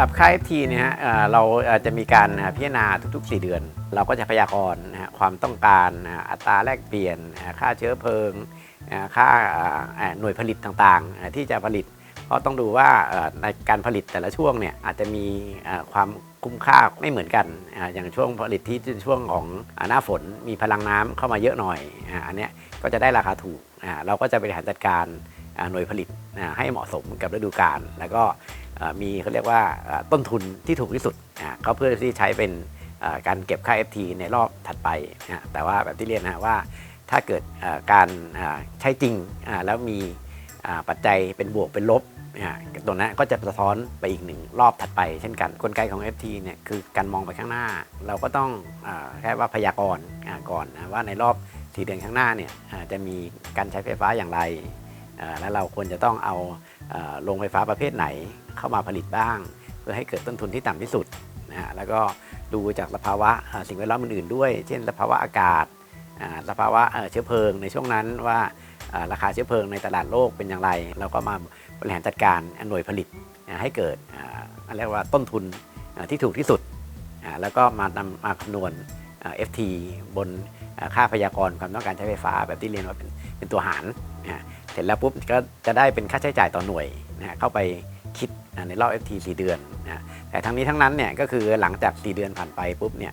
หรับค่าย FT เนี่ยฮะเราอ่อจะมีการพิจารณาทุก ๆ 4 เดือน เราก็จะพยากรณ์ความต้องการอัตราแลกเปลี่ยน ค่าเชื้อเพลิง ค่าหน่วยผลิตต่างๆ ที่จะผลิต เพราะต้องดูว่าในการผลิตแต่ละช่วงเนี่ยอาจจะมีความคุ้มค่าไม่เหมือนกัน อย่างช่วงผลิตที่ช่วงของหน้าฝนมีพลังน้ำเข้ามาเยอะหน่อย อันนี้ก็จะได้ราคาถูก เราก็จะบริหารจัดการหน่วยผลิตให้เหมาะสมกับฤดูกาลแล้วก็ มีเขาเรียกว่าต้นทุนที่ถูกที่สุดอ่าก็เพื่อที่ใช้เป็นการเก็บค่า FT ในรอบถัดไปนะแต่ว่าแบบที่เรียนนะว่าถ้าเกิดการใช้จริงแล้วมีปัจจัยเป็นบวกเป็นลบตรงนั้นก็จะสะท้อนไปอีกหนึ่งรอบถัดไป เช่นกันกลไกของ FT เนี่ยคือการมองไปข้างหน้า เราก็ต้องแค่ว่าพยากรณ์ก่อนนะว่าในรอบสี่เดือนข้างหน้าเนี่ยอาจะมีการใช้ไฟฟ้าอย่างไร แล้วเราควรจะต้องเอาโรงไฟฟ้าประเภทไหนเข้ามาผลิตบ้าง เพื่อให้เกิดต้นทุนที่ต่ำที่สุดนะฮะแล้วก็ดูจากสภาวะสิ่งแวดล้อมอื่นๆด้วย เช่น สภาวะอากาศสภาวะเชื้อเพลิงในช่วงนั้นว่าราคาเชื้อเพลิงในตลาดโลกเป็นอย่างไร เราก็มาบริหารจัดการหน่วยผลิตให้เกิดอ่าเรียกว่าต้นทุนที่ถูกที่สุด แล้วก็มานำมาคำนวณอ่า FT บนค่าพยากรณ์ความต้องการใช้ไฟฟ้าแบบที่เรียนว่าเป็นเป็นตัวหารนะฮะ ร็จแล้วปุ๊บก็จะได้เป็นค่าใช้จ่ายต่อหน่วยนะฮะเข้าไปคิดในรอบ FT 4 เดือนนะฮะแต่ทั้งนี้ทั้งนั้นเนี่ยก็คือหลังจาก 4 เดือนผ่านไปปุ๊บเนี่ย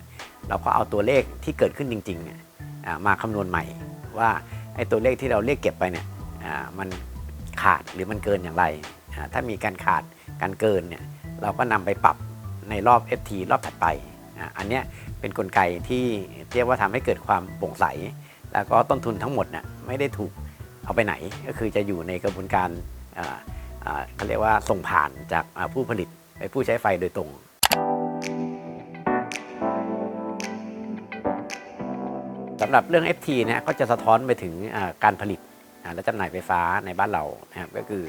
เราก็เอาตัวเลขที่เกิดขึ้นจริงๆเนี่ยอ่ามาคำนวณใหม่ ว่าไอ้ตัวเลขที่เราเรียกเก็บไปเนี่ยอ่ามันขาดหรือมันเกินอย่างไรอ่าถ้ามีการขาดการเกินเนี่ยเราก็นำไปปรับในรอบ FT รอบถัดไปอ่าอันเนี้ยเป็นนกลไกที่เรียกว่าทำให้เกิดความโปร่งใส แล้วก็ต้นทุนทั้งหมดน่ะไม่ได้ถูก เอาไปไหนก็คือจะอยู่ในกระบวนการเขาเรียกว่าส่งผ่านจากผู้ผลิตไปผู้ใช้ไฟโดยตรงสำหรับเรื่อง FT เนี่ยก็จะสะท้อนไปถึงการผลิตและจำหน่ายไฟฟ้าในบ้านเรานะครับก็คือ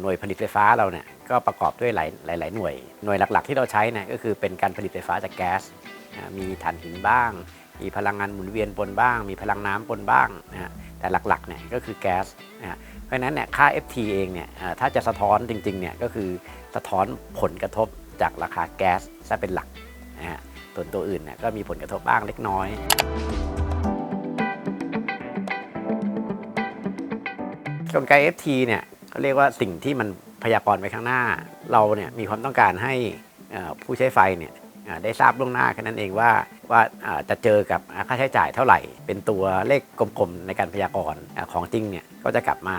หน่วยผลิตไฟฟ้าเราเนี่ยก็ประกอบด้วยหลายหลายหลายหน่วย หน่วยหลักๆ ที่เราใช้เนี่ยก็คือเป็นการผลิตไฟฟ้าจากแก๊สมีถ่านหินบ้าง มีพลังงานหมุนเวียนปนบ้าง มีพลังน้ำปนบ้างนะฮะแต่หลักๆเนี่ยก็คือแก๊สนะฮะเพราะฉะนั้นเนี่ยค่า FT เองเนี่ยถ้าจะสะท้อนจริงๆเนี่ยก็คือสะท้อนผลกระทบจากราคาแก๊สซะเป็นหลักนะฮะส่วนตัวอื่นเนี่ยก็มีผลกระทบบ้างเล็กน้อยกลไก FT เนี่ยเขาเรียกว่าสิ่งที่มันพยากรณ์ไปข้างหน้า เราเนี่ยมีความต้องการให้ผู้ใช้ไฟเนี่ยได้ทราบล่วงหน้าแค่นั้นเองว่า ว่าจะเจอกับค่าใช้จ่ายเท่าไหร่ เป็นตัวเลขกลมๆในการพยากรณ์ของจริงเนี่ยก็จะกลับมา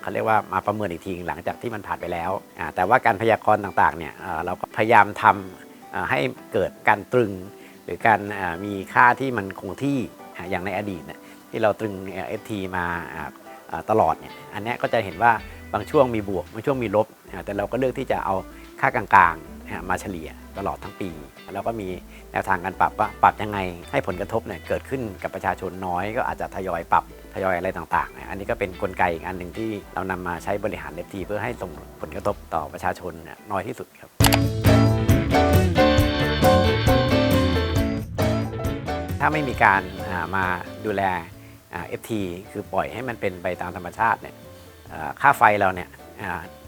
เขาเรียกว่ามาประเมินอีกทีหลังจากที่มันผ่านไปแล้ว แต่ว่าการพยากรณ์ต่างๆเนี่ยเราก็พยายามทำอ่าให้เกิดการตรึง หรือการมีค่าที่มันคงที่อย่างในอดีตที่เราตรึง FT มาตลอดเนี่ยอันนี้ก็จะเห็นว่าบางช่วงมีบวกบางช่วงมีลบ แต่เราก็เลือกที่จะเอาค่ากลางๆ มาเฉลี่ยตลอดทั้งปี แล้วก็มีแนวทางการปรับว่าปรับยังไงให้ผลกระทบเนี่ยเกิดขึ้นกับประชาชนน้อยก็อาจจะทยอยปรับทยอยอะไรต่างๆ อันนี้ก็เป็นกลไกอีกอันหนึ่งที่เรานำมาใช้บริหารเ f ทีเพื่อให้ส่งผลกระทบต่อประชาชนน้อยที่สุดครับถ้าไม่มีการมาดูแลเอ่า FT คือปล่อยให้มันเป็นไปตามธรรมชาติเนี่ยค่าไฟเราเนี่ย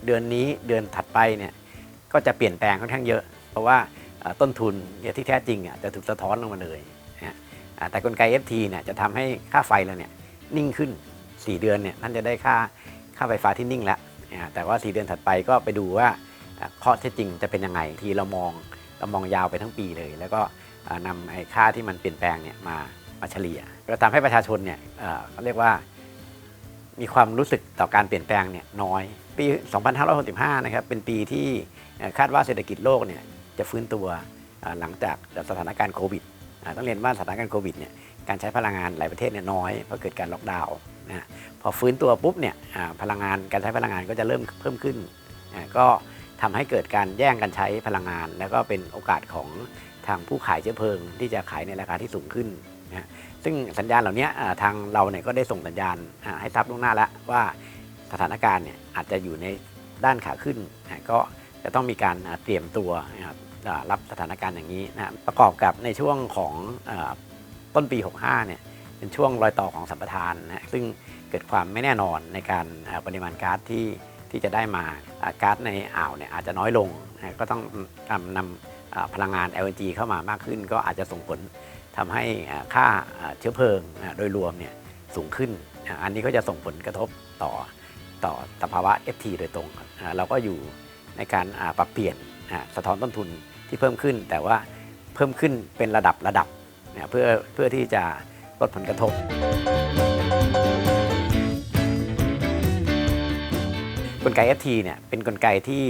เดือนนี้เดือนถัดไปเนี่ย ก็จะเปลี่ยนแปลงค่อนข้างเยอะ เพราะว่าต้นทุนที่แท้จริงอะจะถูกสะท้อนลงมาเลยนะฮะแต่กลไก FT เนี่ยจะทำให้ค่าไฟเราเนี่ยนิ่งขึ้น 4 เดือนเนี่ยท่านจะได้ค่าค่าไฟฟ้าที่นิ่งแล้วแต่ว่า 4 เดือนถัดไปก็ไปดูว่าอ่าข้อเท็จจริงจะเป็นยังไงทีเรามองเรามองยาวไปทั้งปีเลย แล้วก็นำไอ้ค่าที่มันเปลี่ยนแปลงเนี่ยมามาเฉลี่ยก็ทำให้ประชาชนเนี่ยเขาเรียกว่า มีความรู้สึกต่อการเปลี่ยนแปลงเนี่ยน้อย ปี 2565 นะครับเป็นปีที่คาดว่าเศรษฐกิจโลกเนี่ยจะฟื้นตัวหลังจากสถานการณ์โควิดต้องเรียนว่าสถานการณ์โควิดเนี่ยการใช้พลังงานหลายประเทศเนี่ยน้อยเพราะเกิดการล็อกดาวน์นะฮะพอฟื้นตัวปุ๊บเนี่ยพลังงานการใช้พลังงานก็จะเริ่มเพิ่มขึ้น ก็ทำให้เกิดการแย่งกันใช้พลังงาน แล้วก็เป็นโอกาสของทางผู้ขายเชื้อเพลิง ที่จะขายในราคาที่สูงขึ้น นะซึ่งสัญญาณเหล่านี้ทางเราเนี่ยก็ได้ส่งสัญญาณให้ทราบล่วงหน้าแล้วว่าสถานการณ์เนี่ยอาจจะอยู่ในด้านขาขึ้นนะก็จะต้องมีการเตรียมตัวนะครับรับสถานการณ์อย่างนี้นะประกอบกับในช่วงของอต้นปี 65 เนี่ยเป็นช่วงรอยต่อของสัมปทานนะซึ่งเกิดความไม่แน่นอนในการปริมาณก๊าซที่ที่จะได้มาก๊าซในอ่าวเนี่ยอาจจะน้อยลงนะก็ต้องนำพลังงาน LNG เข้ามามากขึ้น ก็อาจจะส่งผล ทำให้ค่าเชื้อเพลิงโดยรวมเนี่ยสูงขึ้น อันนี้ก็จะส่งผลกระทบต่อต่อสภาวะ FT โดยตรง เราก็อยู่ในการปรับเปลี่ยนสะท้อนต้นทุนที่เพิ่มขึ้น แต่ว่าเพิ่มขึ้นเป็นระดับระดับเเพื่อเพื่อที่จะลดผลกระทบ กลไก FT เนี่ยเป็นกลไกที่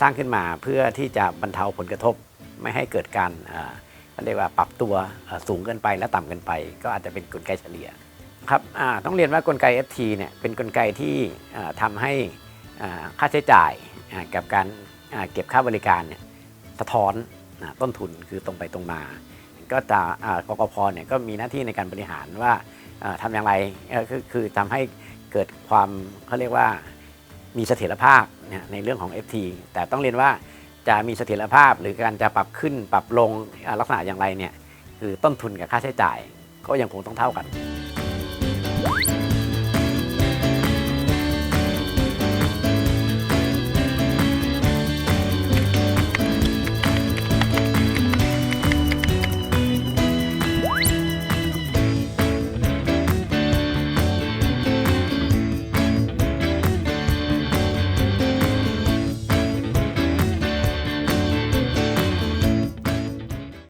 สร้างขึ้นมาเพื่อที่จะบรรเทาผลกระทบ ไม่ให้เกิดการ เรียกว่าปรับตัวสูงเกินไปและต่ำเกินไป ก็อาจจะเป็นกลไกเฉลี่ยครับต้องเรียนว่ากลไก FT เนี่ยเป็นกลไกที่เอ่อทำให้ค่าใช้จ่ายกับการเก็บค่าบริการเนี่ยสะท้อนอต้นทุนคือตรงไปตรงมา ก็จะกกพเนี่ยก็มีหน้าที่ในการบริหารว่าเอ่อทำอย่างไรคือคือทำให้เกิดความเขาเรียกว่ามีเสถียรภาพในเรื่องของ FT แต่ต้องเรียนว่า จะมีเสถียรภาพหรือการจะปรับขึ้นปรับลงลักษณะอย่างไรเนี่ยคือต้นทุนกับค่าใช้จ่ายก็ยังคงต้องเท่ากัน